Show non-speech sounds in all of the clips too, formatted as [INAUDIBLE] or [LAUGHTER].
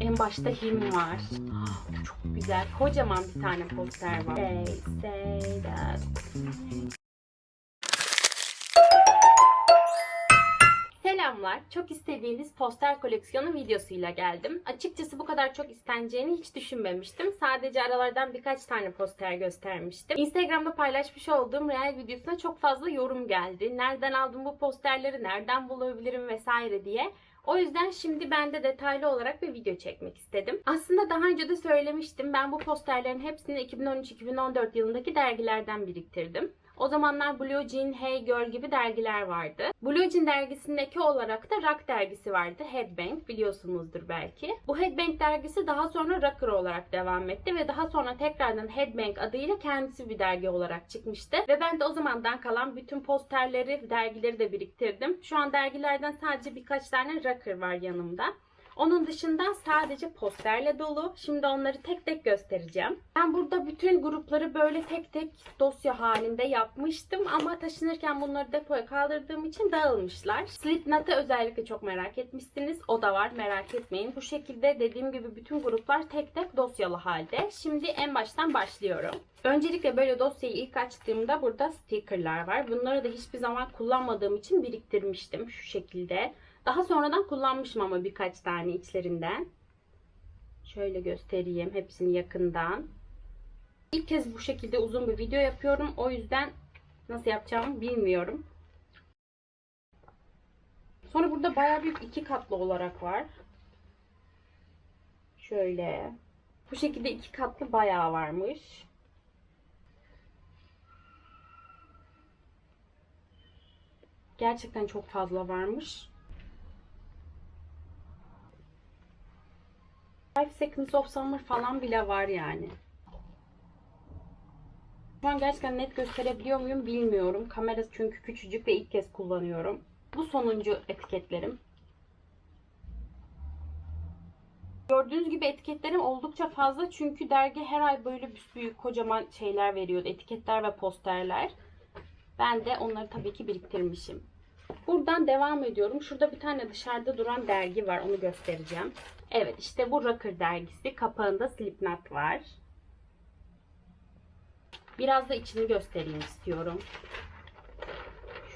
En başta him var. Çok güzel. Kocaman bir tane poster var. They say that. Selamlar. Çok istediğiniz poster koleksiyonu videosuyla geldim. Açıkçası bu kadar çok isteneceğini hiç düşünmemiştim. Sadece aralardan birkaç tane poster göstermiştim. Instagram'da paylaşmış olduğum real videosuna çok fazla yorum geldi. Nereden aldım bu posterleri, nereden bulabilirim vesaire diye. O yüzden şimdi ben de detaylı olarak bir video çekmek istedim. Aslında daha önce de söylemiştim. Ben bu posterlerin hepsini 2013-2014 yılındaki dergilerden biriktirdim. O zamanlar Blue Jean, Hey Girl gibi dergiler vardı. Blue Jean dergisindeki olarak da Rock dergisi vardı. Headbang biliyorsunuzdur belki. Bu Headbang dergisi daha sonra Rocker olarak devam etti ve daha sonra tekrardan Headbang adıyla kendisi bir dergi olarak çıkmıştı. Ve ben de o zamandan kalan bütün posterleri, dergileri de biriktirdim. Şu an dergilerden sadece birkaç tane Rocker var yanımda. Onun dışında sadece posterle dolu. Şimdi onları tek tek göstereceğim. Ben burada bütün grupları böyle tek tek dosya halinde yapmıştım ama taşınırken bunları depoya kaldırdığım için dağılmışlar. Slipknot'ı özellikle çok merak etmişsiniz. O da var merak etmeyin. Bu şekilde dediğim gibi bütün gruplar tek tek dosyalı halde. Şimdi en baştan başlıyorum. Öncelikle böyle dosyayı ilk açtığımda burada stickerlar var. Bunları da hiçbir zaman kullanmadığım için biriktirmiştim şu şekilde. Daha sonradan kullanmışım ama birkaç tane içlerinden. Şöyle göstereyim hepsini yakından. İlk kez bu şekilde uzun bir video yapıyorum. O yüzden nasıl yapacağımı bilmiyorum. Sonra burada bayağı büyük iki katlı olarak var. Şöyle. Bu şekilde iki katlı bayağı varmış. Gerçekten çok fazla varmış. Five Seconds of Summer falan bile var yani. Şu an gerçekten net gösterebiliyor muyum bilmiyorum. Kamera çünkü küçücük ve ilk kez kullanıyorum. Bu sonuncu etiketlerim. Gördüğünüz gibi etiketlerim oldukça fazla çünkü dergi her ay böyle büyük kocaman şeyler veriyordu. Etiketler ve posterler. Ben de onları tabii ki biriktirmişim. Buradan devam ediyorum. Şurada bir tane dışarıda duran dergi var. Onu göstereceğim. Evet işte bu Rocker dergisi. Kapağında Slipknot var. Biraz da içini göstereyim istiyorum.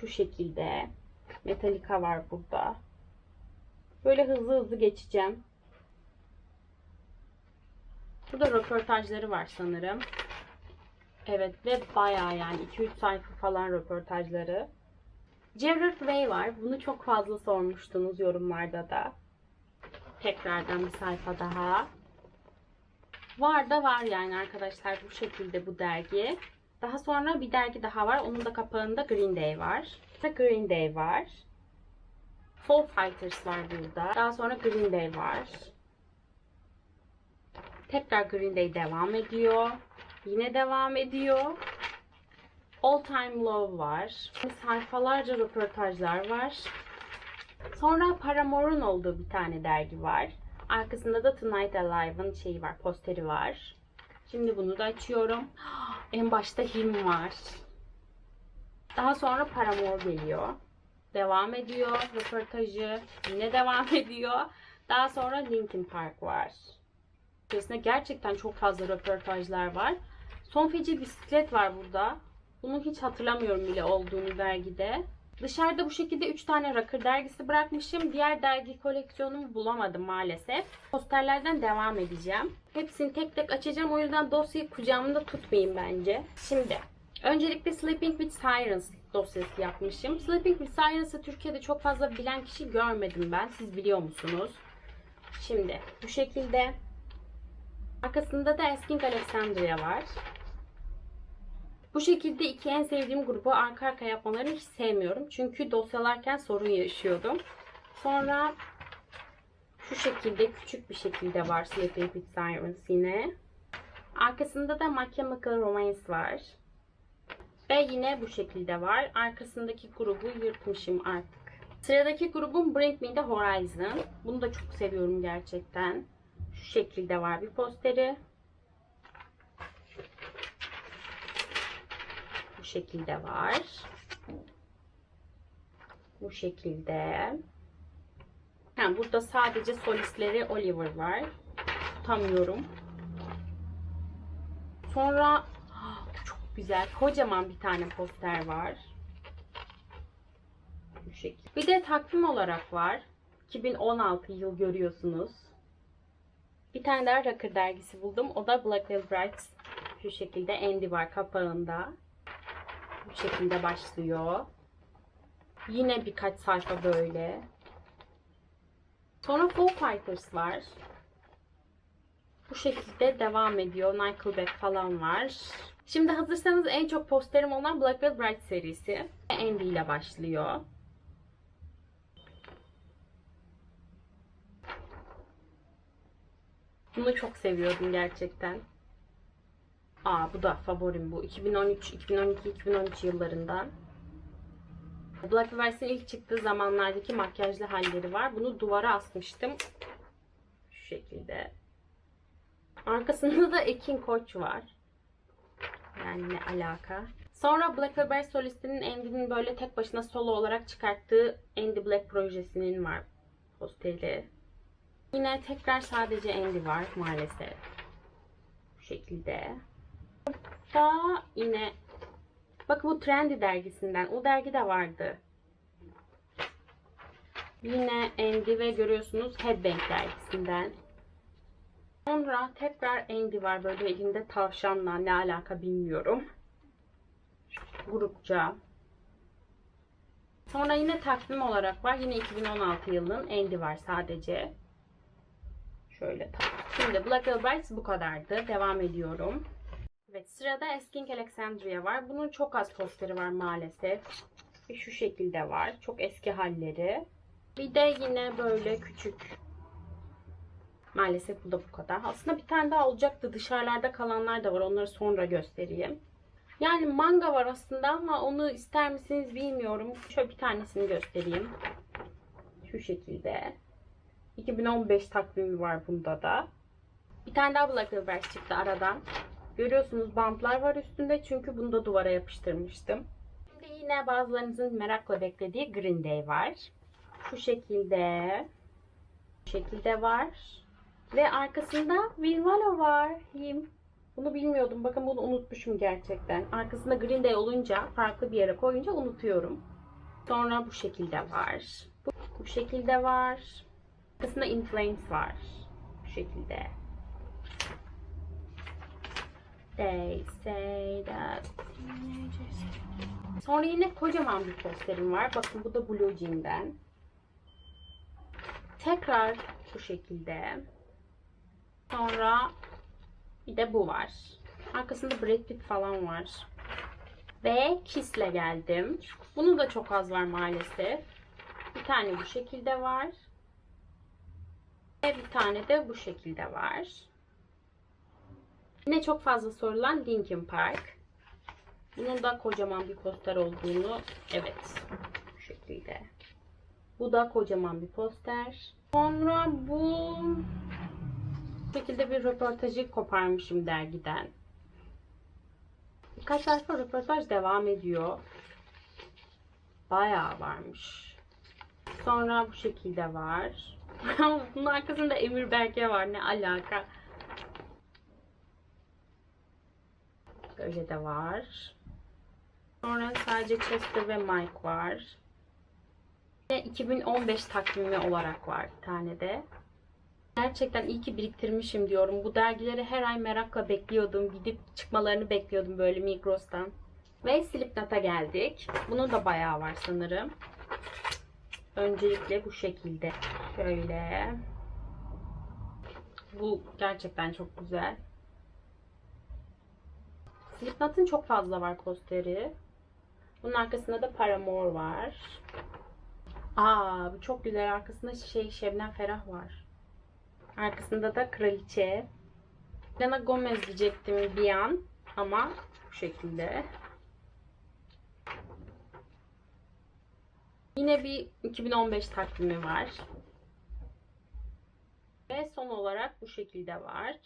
Şu şekilde. Metallica var burada. Böyle hızlı hızlı geçeceğim. Burada röportajları var sanırım. Evet ve bayağı yani 2-3 sayfa falan röportajları. Gerard Way var. Bunu çok fazla sormuştunuz yorumlarda da. Tekrardan bir sayfa daha. Var da var yani arkadaşlar bu şekilde bu dergi. Daha sonra bir dergi daha var. Onun da kapağında Green Day var. Ve Green Day var. Fall Fighters var burada. Daha sonra Green Day var. Tekrar Green Day devam ediyor. Yine devam ediyor. All Time Low var. Sayfalarca röportajlar var. Sonra Paramore'un olduğu bir tane dergi var. Arkasında da Tonight Alive'ın şeyi var, posteri var. Şimdi bunu da açıyorum. [GASPS] En başta Him var. Daha sonra Paramore geliyor. Devam ediyor röportajı. Yine devam [LAUGHS] ediyor. Daha sonra Linkin Park var. İçerisinde gerçekten çok fazla röportajlar var. Son feci bisiklet var burada. Bunu hiç hatırlamıyorum bile olduğunu dergide. Dışarıda bu şekilde 3 tane Rocker dergisi bırakmışım. Diğer dergi koleksiyonumu bulamadım maalesef. Posterlerden devam edeceğim. Hepsini tek tek açacağım. O yüzden dosyayı kucağımda tutmayayım bence. Şimdi öncelikle Sleeping with Sirens dosyası yapmışım. Sleeping with Sirens'ı Türkiye'de çok fazla bilen kişi görmedim ben. Siz biliyor musunuz? Şimdi bu şekilde arkasında da Asking Alexandria var. Bu şekilde iki en sevdiğim grubu arka arka yapmalarını hiç sevmiyorum. Çünkü dosyalarken sorun yaşıyordum. Sonra şu şekilde küçük bir şekilde var Sleeping with Sirens yine. Arkasında da My Chemical Romance var. Ve yine bu şekilde var. Arkasındaki grubu yırtmışım artık. Sıradaki grubum Bring Me The Horizon. Bunu da çok seviyorum gerçekten. Şu şekilde var bir posteri. Şekilde var. Bu şekilde. Ha, burada sadece solistleri Oliver var. Tutamıyorum. Sonra çok güzel. Kocaman bir tane poster var. Bu şekilde. Bir de takvim olarak var. 2016 yıl görüyorsunuz. Bir tane daha Rocker dergisi buldum. O da Black Veil Bright. Şu şekilde Andy var kapağında. Bu şekilde başlıyor. Yine birkaç sayfa böyle. Sonra Foo Fighters var. Bu şekilde devam ediyor. Nickelback falan var. Şimdi hazırsanız en çok posterim olan Black Veil Bright serisi. Andy ile başlıyor. Bunu çok seviyordum gerçekten. Aa bu da favorim bu. 2013, 2012, 2013 yıllarından. Black Veil'in ilk çıktığı zamanlardaki makyajlı halleri var. Bunu duvara asmıştım. Şu şekilde. Arkasında da Ekin Koç var. Yani ne alaka. Sonra Black Veil solistinin Andy'nin böyle tek başına solo olarak çıkarttığı Andy Black projesinin var posteri. Yine tekrar sadece Andy var maalesef. Bu şekilde. Da yine bakın bu Trendy dergisinden. O dergi de vardı. Yine Andy ve görüyorsunuz Headbang dergisinden. Sonra tekrar Andy var böyle elinde tavşanla ne alaka bilmiyorum. Grupça. Sonra yine takvim olarak var. Yine 2016 yılının Andy var sadece. Şöyle. Şimdi Black Veil Bright bu kadardı. Devam ediyorum. Evet sırada Asking Alexandria var. Bunun çok az posteri var maalesef. Ve şu şekilde var. Çok eski halleri. Bir de yine böyle küçük. Maalesef bu da bu kadar. Aslında bir tane daha olacaktı. Dışarılarda kalanlar da var. Onları sonra göstereyim. Yani manga var aslında ama onu ister misiniz bilmiyorum. Şöyle bir tanesini göstereyim. Şu şekilde. 2015 takvimi var bunda da. Bir tane daha Black Bright çıktı aradan. Görüyorsunuz bantlar var üstünde çünkü bunu da duvara yapıştırmıştım. Şimdi yine bazılarınızın merakla beklediği Green Day var. Şu şekilde. Bu şekilde var. Ve arkasında Wilvalo var. Him. Bunu bilmiyordum. Bakın bunu unutmuşum gerçekten. Arkasında Green Day olunca farklı bir yere koyunca unutuyorum. Sonra bu şekilde var. Bu, bu şekilde var. Arkasında In Flames var. Bu şekilde. They say that Sonra yine kocaman bir posterim var. Bakın bu da Blue Jean'den. Tekrar bu şekilde. Sonra bir de bu var. Arkasında Brad Pitt falan var. Ve Kiss'le geldim. Bunun da çok az var maalesef. Bir tane bu şekilde var. Ve bir tane de bu şekilde var. Yine çok fazla sorulan Linkin Park. Bunun da kocaman bir poster olduğunu evet bu şekilde. Bu da kocaman bir poster. Sonra bu şekilde bir röportajı koparmışım dergiden. Birkaç sayfa röportaj devam ediyor. Bayağı varmış. Sonra bu şekilde var. [LAUGHS] Bunun arkasında Emir Berke var. Ne alaka? Böyle de var. Sonra sadece Chester ve Mike var. Ve 2015 takvimi olarak var bir tane de. Gerçekten iyi ki biriktirmişim diyorum. Bu dergileri her ay merakla bekliyordum. Gidip çıkmalarını bekliyordum böyle Migros'tan. Ve Slipknot'a geldik. Bunun da bayağı var sanırım. Öncelikle bu şekilde. Şöyle. Bu gerçekten çok güzel. Slipknot'un çok fazla var posteri. Bunun arkasında da Paramore var. Aa bu çok güzel. Arkasında şey Şebnem Ferah var. Arkasında da Kraliçe. Selena Gomez diyecektim bir an ama bu şekilde. Yine bir 2015 takvimi var. Ve son olarak bu şekilde var.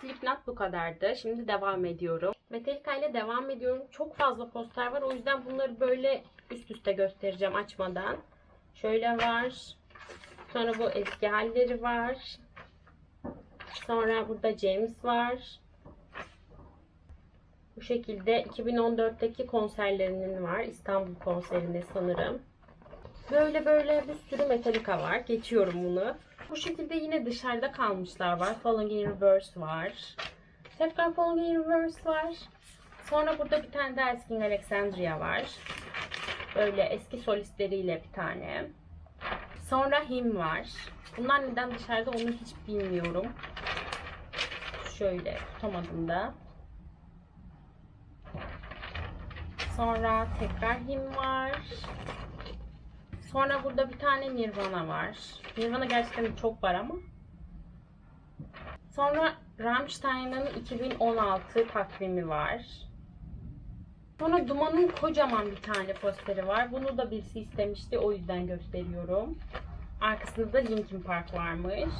Slipknot bu kadardı. Şimdi devam ediyorum. Metallica ile devam ediyorum. Çok fazla poster var. O yüzden bunları böyle üst üste göstereceğim açmadan. Şöyle var. Sonra bu eski halleri var. Sonra burada James var. Bu şekilde 2014'teki konserlerinin var. İstanbul konserinde sanırım. Böyle böyle bir sürü Metallica var. Geçiyorum bunu. Bu şekilde yine dışarıda kalmışlar var. Falling in Reverse var. Tekrar Falling in Reverse var. Sonra burada bir tane daha Asking Alexandria var. Böyle eski solistleriyle bir tane. Sonra Him var. Bunlar neden dışarıda onu hiç bilmiyorum. Şöyle tutamadım da. Sonra tekrar Him var. Sonra burada bir tane Nirvana var. Nirvana gerçekten çok var ama. Sonra Rammstein'ın 2016 takvimi var. Sonra Duman'ın kocaman bir tane posteri var. Bunu da birisi istemişti. O yüzden gösteriyorum. Arkasında da Linkin Park varmış.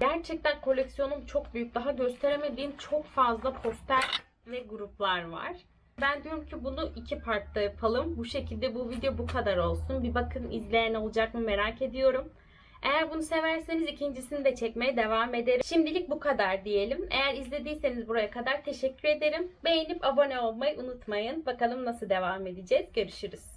Gerçekten koleksiyonum çok büyük. Daha gösteremediğim çok fazla poster ve gruplar var. Ben diyorum ki bunu iki partta yapalım. Bu şekilde bu video bu kadar olsun. Bir bakın izleyen olacak mı merak ediyorum. Eğer bunu severseniz ikincisini de çekmeye devam ederim. Şimdilik bu kadar diyelim. Eğer izlediyseniz buraya kadar teşekkür ederim. Beğenip abone olmayı unutmayın. Bakalım nasıl devam edeceğiz. Görüşürüz.